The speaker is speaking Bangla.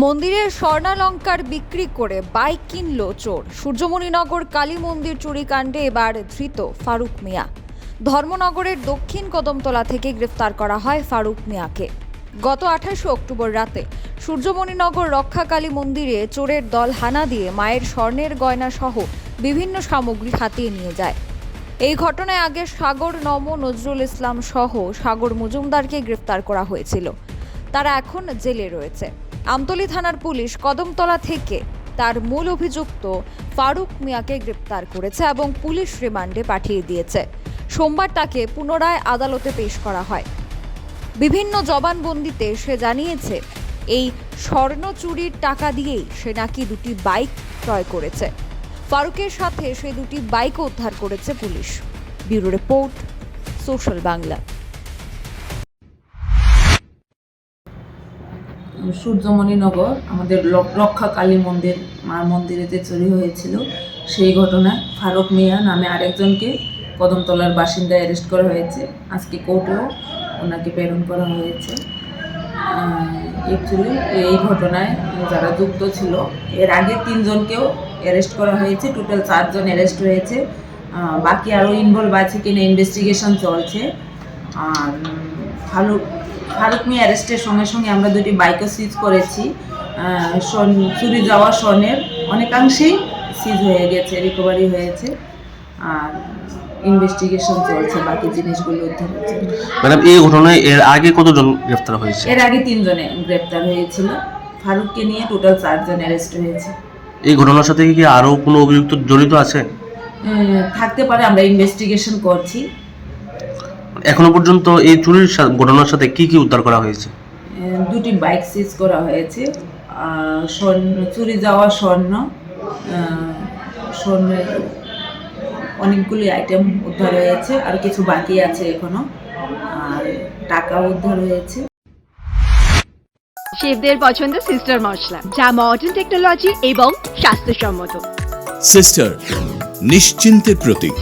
মন্দিরের স্বর্ণালঙ্কার বিক্রি করে বাইক কিনল চোর। সূর্যমণিনগর কালী মন্দির চুরিকাণ্ডে এবার ধৃত ফারুক মিয়া। ধর্মনগরের দক্ষিণ কদমতলা থেকে গ্রেফতার করা হয় ফারুক মিয়াকে। গত আঠাশে অক্টোবর রাতে সূর্যমণিনগর রক্ষাকালী মন্দিরে চোরের দল হানা দিয়ে মায়ের স্বর্ণের গয়না সহ বিভিন্ন সামগ্রী হাতিয়ে নিয়ে যায়। এই ঘটনায় আগে সাগর নম নজরুল ইসলাম সহ সাগর মজুমদারকে গ্রেফতার করা হয়েছিল। তারা এখন জেলে রয়েছে। আমতলী থানার পুলিশ কদমতলা থেকে তার মূল অভিযুক্ত ফারুক মিয়াকে গ্রেপ্তার করেছে এবং পুলিশ রিমান্ডে পাঠিয়ে দিয়েছে। সোমবার তাকে পুনরায় আদালতে পেশ করা হয়। বিভিন্ন জবানবন্দিতে সে জানিয়েছে, এই স্বর্ণ চুরির টাকা দিয়েই সে নাকি দুটি বাইক ক্রয় করেছে। ফারুকের সাথে সে দুটি বাইকও উদ্ধার করেছে police. Bureau report, social Bangla. Suryamaninagar আমাদের রক্ষা কালী মন্দির মার মন্দিরে যে চুরি হয়েছিল। সেই ঘটনায় ফারুক মিয়া নামে আরেকজনকে কদমতলার বাসিন্দা অ্যারেস্ট করা হয়েছে। আজকে কোর্টেও ওনাকে প্রেরণ করা হয়েছে। অ্যাকচুয়ালি এই ঘটনায় যারা যুক্ত ছিল, এর আগে তিনজনকেও অ্যারেস্ট করা হয়েছে। টোটাল চারজন অ্যারেস্ট হয়েছে। বাকি আরও ইনভলভ আছে কিনা ইনভেস্টিগেশন চলছে। আর ফারুক ফারুক মিয়া অ্যারেস্টের সঙ্গে সঙ্গে আমরা দুটি বাইকও সিজ করেছি। স্বর্ণ চুরি যাওয়া স্বর্ণের অনেকাংশেই সিজ হয়ে গেছে রিকভারি হয়েছে। আর ইনভেস্টিগেশন চলছে বাকি জিনিসগুলো উদ্ধার হচ্ছে। ম্যাডাম এই ঘটনায় এর আগে কতজন গ্রেফতার হয়েছে? এর আগে তিনজনে গ্রেপ্তার হয়েছিল। ফারুককে নিয়ে টোটাল চারজন অ্যারেস্ট হয়েছে। এই ঘটনার সাথে কি আরও কোনো অভিযুক্ত জড়িত আছে? থাকতে পারে আমরা ইনভেস্টিগেশন করছি। এখনও পর্যন্ত এই চুরির ঘটনার সাথে কি কি উদ্ধার করা হয়েছে? দুটি বাইক সিজ করা হয়েছে। আর স্বর্ণ চুরি যাওয়া স্বর্ণ আহ, স্বর্ণের অনেকগুলি আইটেম উদ্ধার হয়েছে আর কিছু বাকি আছে এখনও আর টাকাও উদ্ধার হয়েছে। শেফদের পছন্দ সিস্টার মশলা যা মডার্ন টেকনোলজি এবং স্বাস্থ্যসম্মত। সিস্টার নিশ্চিন্তের প্রতীক।